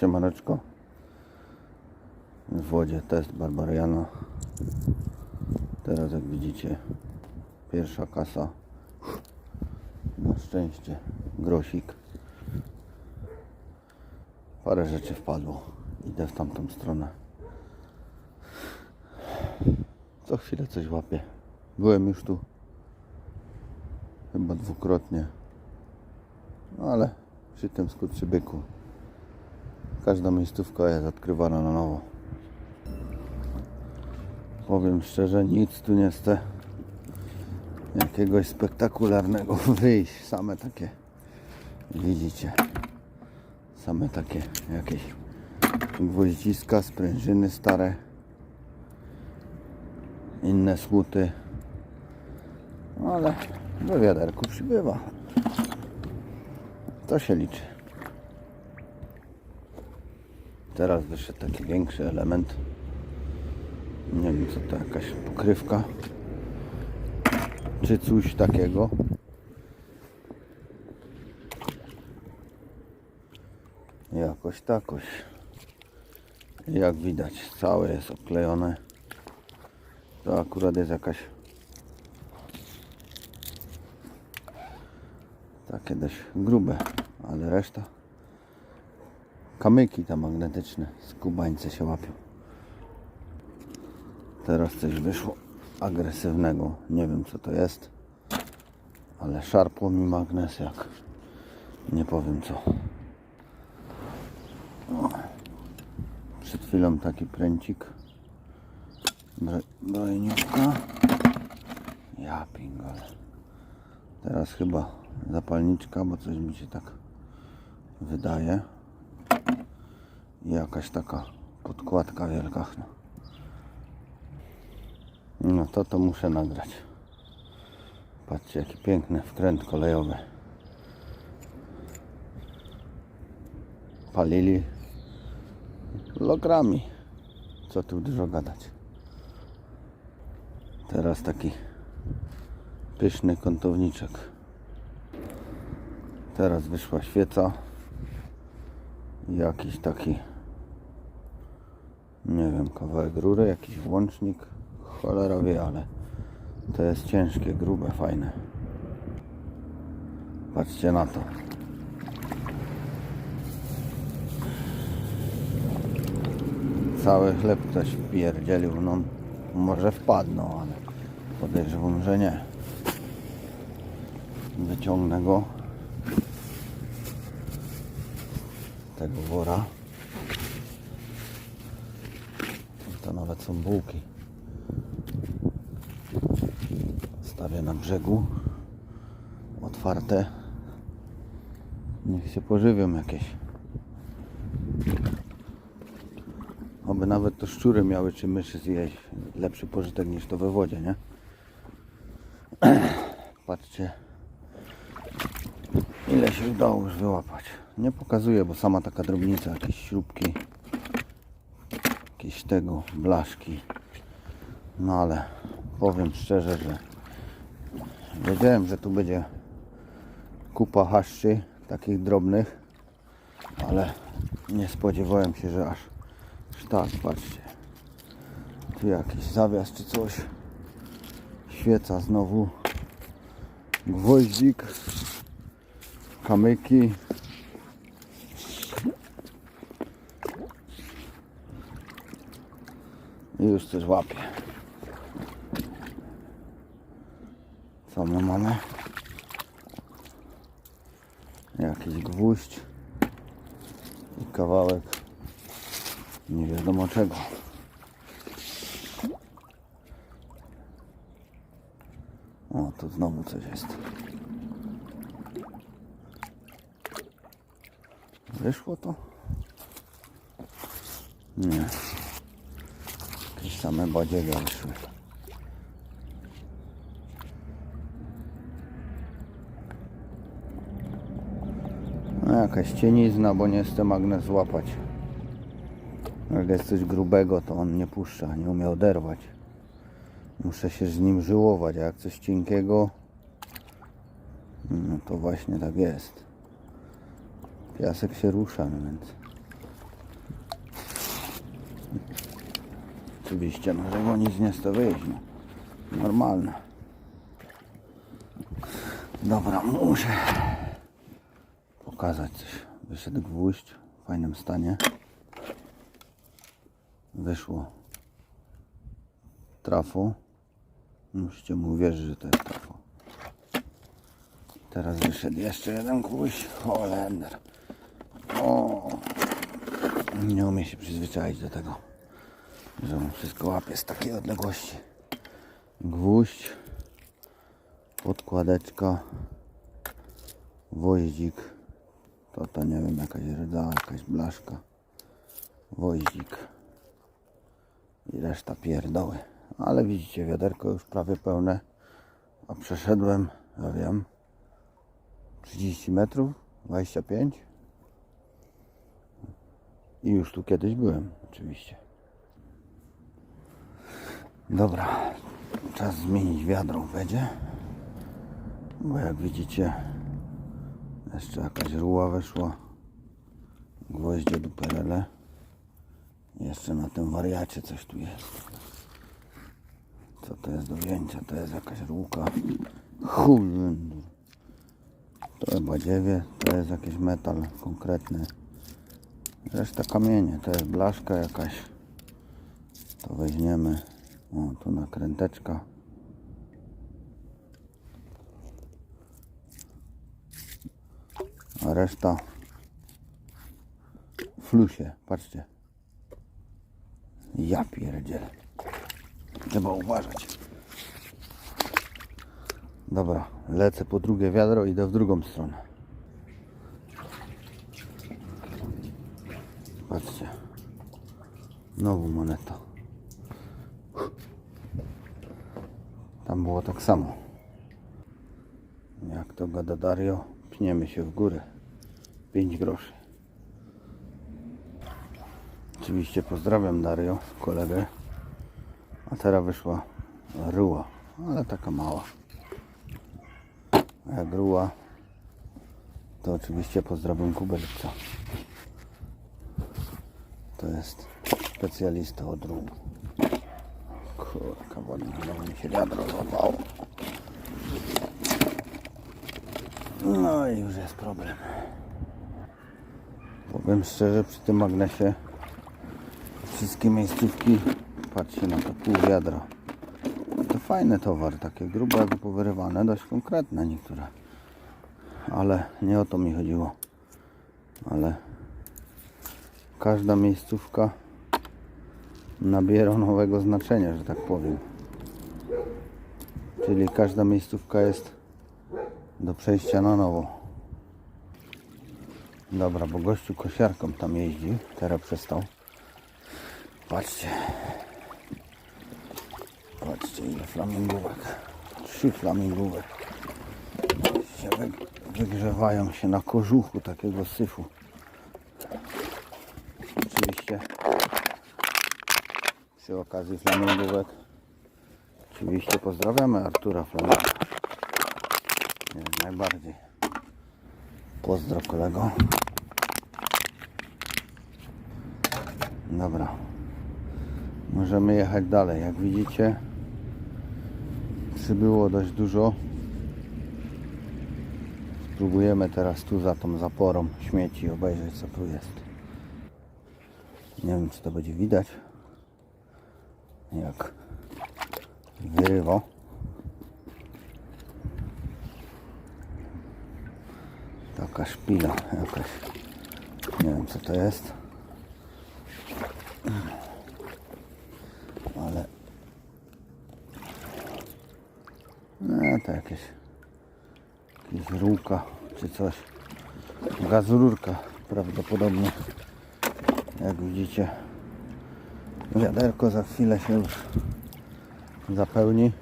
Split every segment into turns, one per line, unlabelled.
Siemaneczko. W wodzie test Barbariana. Teraz jak widzicie pierwsza kasa. Na szczęście grosik. Parę rzeczy wpadło. Idę w tamtą stronę. Co chwilę coś łapię. Byłem już tu. Chyba dwukrotnie. No ale przy tym skurczybyku każda miejscówka jest odkrywana na nowo. Powiem szczerze, nic tu nie chcę jakiegoś spektakularnego wyjść. Same takie, widzicie, same takie jakieś gwoździska, sprężyny stare, inne słuty. No ale do wiaderku przybywa. To się liczy. Teraz wyszedł taki większy element. Nie wiem co to jakaś pokrywka. Czy coś takiego. Jakoś takoś. Jak widać całe jest oklejone. To akurat jest jakaś takie dość grube, ale reszta kamyki te magnetyczne z kubańce się łapią. Teraz coś wyszło agresywnego. Nie wiem co to jest, ale szarpło mi magnes jak nie powiem co. Przed chwilą taki pręcik Bro- brojniówka. Ja pingol. Teraz chyba zapalniczka, bo coś mi się tak wydaje. I jakaś taka podkładka wielka. No. to to muszę nagrać. Patrzcie jaki piękny wkręt kolejowy. Palili logrami. Co tu dużo gadać. Teraz taki pyszny kątowniczek. Teraz wyszła świeca. Jakiś taki nie wiem, kawałek rury, jakiś włącznik. Cholera wie, ale to jest ciężkie, grube, fajne. Patrzcie na to. Cały chleb ktoś pierdzielił, no może wpadną, ale podejrzewam, że nie. Wyciągnę go tego wora. To nawet są bułki. Stawię na brzegu. Otwarte. Niech się pożywią jakieś. Oby nawet to szczury miały czy myszy zjeść. Lepszy pożytek niż to we wodzie, nie? Patrzcie. Ile się udało już wyłapać. Nie pokazuję, bo sama taka drobnica, jakieś śrubki, jakieś tego, blaszki. No ale powiem szczerze, że wiedziałem, że tu będzie kupa haszczy, takich drobnych, ale nie spodziewałem się, że aż, aż tak, patrzcie. Tu jakiś zawias czy coś. Świeca znowu. Gwoździk kamyki. Już coś łapie. Co my mamy? Jakiś gwóźdź i kawałek nie wiadomo czego. O, tu znowu coś jest. Wyszło to? Nie. Jakieś same badziewie wyszły. No jakaś cienizna, bo nie chcę magnes złapać. Jak jest coś grubego, to on nie puszcza, nie umie oderwać. Muszę się z nim żyłować, a jak coś cienkiego, no to właśnie tak jest. Piasek się rusza, więc Oczywiście na żywo nic nie chce wyjść. No. Normalne. Dobra, muszę pokazać coś. Wyszedł gwóźdź w fajnym stanie. Wyszło trafo. Musicie mu wierzyć, że to jest trafo. Teraz wyszedł jeszcze jeden gwóźdź. Holender. O, nie umie się przyzwyczaić do tego, że on wszystko łapie z takiej odległości. Gwóźdź, podkładeczka, woździk. To to nie wiem, jakaś rdza, jakaś blaszka. Woździk i reszta pierdoły. Ale widzicie, wiaderko już prawie pełne, a przeszedłem, ja wiem, 30 metrów, 25 i już tu kiedyś byłem, oczywiście. Dobra, czas zmienić wiadro w wodzie, bo jak widzicie, jeszcze jakaś ruła weszła, gwoździe duperele. Jeszcze na tym wariacie coś tu jest. Co to jest do wzięcia? To jest jakaś rłuka. Chuj. To jest badziewie, to jest jakiś metal konkretny. Reszta kamienie, to jest blaszka jakaś. To weźmiemy. O, tu nakręteczka. A reszta flusie, patrzcie. Ja pierdzielę. Trzeba uważać. Dobra, lecę po drugie wiadro, idę w drugą stronę. Patrzcie. Znowu moneta. Tam było tak samo. Jak to gada Dario, pniemy się w górę. 5 groszy. Oczywiście pozdrawiam Dario, kolegę. A teraz wyszła ruła, ale taka mała. A jak ruła, to oczywiście pozdrawiam Kubelca. To jest specjalista od ról. Kurka, wodna, znowu mi się wiadro złapało. No i już jest problem. Powiem szczerze, przy tym magnesie wszystkie miejscówki, patrzcie na to, pół wiadra. To fajny towar, takie grube jakby powyrywane, dość konkretne niektóre. Ale nie o to mi chodziło. Ale każda miejscówka nabiera nowego znaczenia, że tak powiem. Czyli każda miejscówka jest do przejścia na nowo. Dobra, bo gościu kosiarką tam jeździ, teraz przestał. Patrzcie. Patrzcie ile flamingówek. Trzy flamingówek. Wygrzewają się na kożuchu takiego syfu. Oczywiście przy okazji flamingówek oczywiście pozdrawiamy Artura Flaminga. Najbardziej. Pozdro kolego. Dobra. Możemy jechać dalej. Jak widzicie, przybyło dość dużo. Spróbujemy teraz tu za tą zaporą śmieci obejrzeć co tu jest. Nie wiem czy to będzie widać. Jak wyrywo. Taka szpila jakaś. Nie wiem co to jest. Ale no to jakieś jakieś rurka czy coś. Gazururka prawdopodobnie. Jak widzicie wiaderko za chwilę się już zapełni.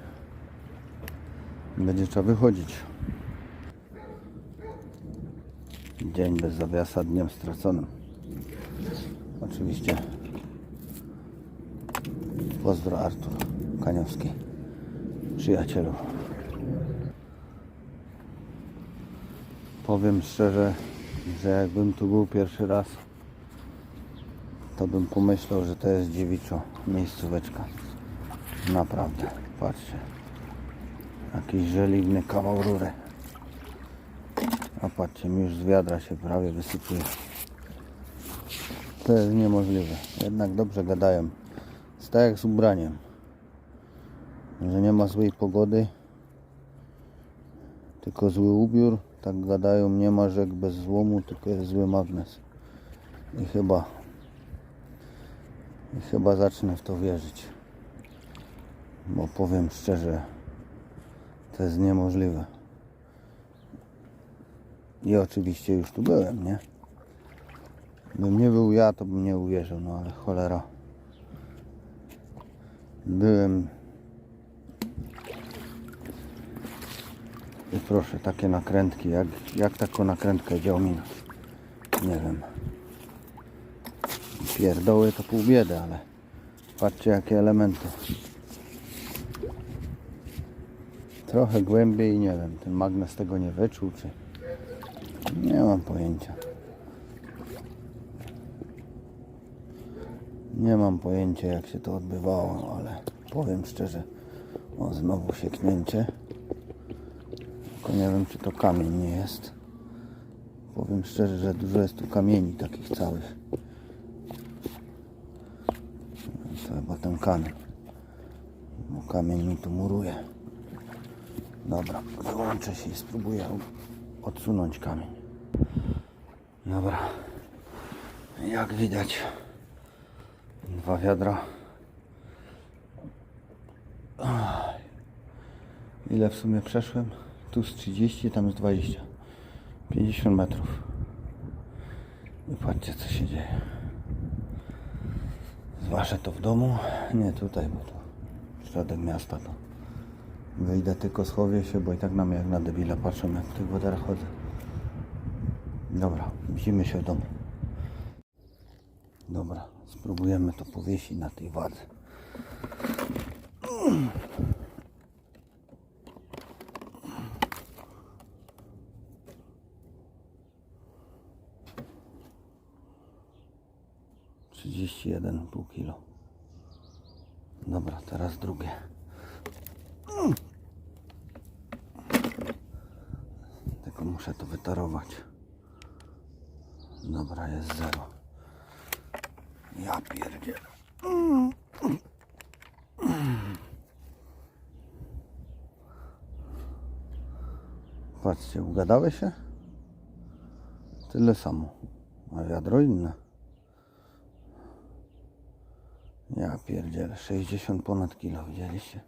Będzie trzeba wychodzić. Dzień bez zawiasa dniem straconym. Oczywiście pozdro Artur Kaniowski. Przyjacielu. Powiem szczerze, że jakbym tu był pierwszy raz, to bym pomyślał, że to jest dziewiczo miejscóweczka. Naprawdę, patrzcie. Jakiś żeliwny kawał rury. A patrzcie, mi już z wiadra się prawie wysypuje. To jest niemożliwe. Jednak dobrze gadają. Jest tak jak z ubraniem. Że nie ma złej pogody, tylko zły ubiór. Tak gadają, nie ma rzek bez złomu, tylko jest zły magnes. I chyba i chyba zacznę w to wierzyć. Bo powiem szczerze, to jest niemożliwe. I oczywiście już tu byłem, nie? Bym nie był ja, to bym nie uwierzył, no ale cholera. Byłem. I proszę, takie nakrętki, jak, jak taką nakrętkę dział minąć? Nie wiem. Pierdoły to pół biedy, ale patrzcie jakie elementy. Trochę głębiej, nie wiem, ten magnes tego nie wyczuł, czy... Nie mam pojęcia. Nie mam pojęcia jak się to odbywało, ale powiem szczerze, o znowu sieknięcie. Tylko nie wiem czy to kamień nie jest. Powiem szczerze, że dużo jest tu kamieni takich całych. To chyba ten kamień. Bo kamień mi tu muruje. Dobra, wyłączę się i spróbuję odsunąć kamień. Dobra. Jak widać, dwa wiadra. Ile w sumie przeszłem? Tu z 30, tam z 20. 50 metrów. I patrzcie co się dzieje. Zwaszę to w domu. Nie tutaj, bo to środek miasta to. Wyjdę tylko, schowię się, bo i tak na mnie jak na debila patrzą, jak w tych wodarach chodzę. Dobra, widzimy się w domu. Dobra, spróbujemy to powiesić na tej wadze. Trzydzieści jeden pół kilo. Dobra, teraz drugie. Tylko muszę to wytarować. Dobra, jest zero. Ja pierdzielę. Patrzcie, ugadały się? Tyle samo. A wiadro inne. Ja pierdzielę. 60 ponad kilo, widzieliście?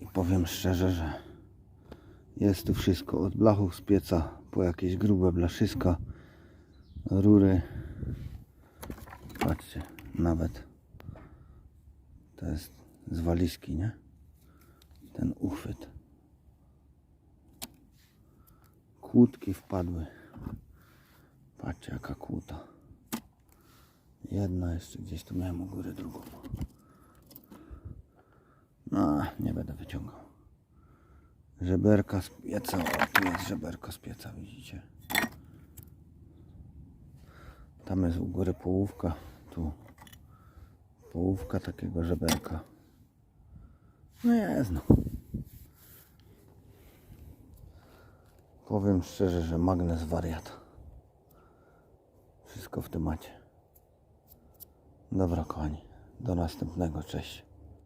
I powiem szczerze, że jest tu wszystko. Od blachów z pieca po jakieś grube blaszyska, rury. Patrzcie, nawet to jest z walizki, nie? Ten uchwyt. Kłódki wpadły. Patrzcie jaka kłuta. Jedna jeszcze gdzieś tu miałem u góry, drugą. No, nie będę wyciągał. Żeberka z pieca. O, tu jest żeberko z pieca, widzicie? Tam jest u góry połówka. Tu połówka takiego żeberka. No jest no. Powiem szczerze, że magnes wariat. Wszystko w temacie. Dobra kochani, do następnego, cześć.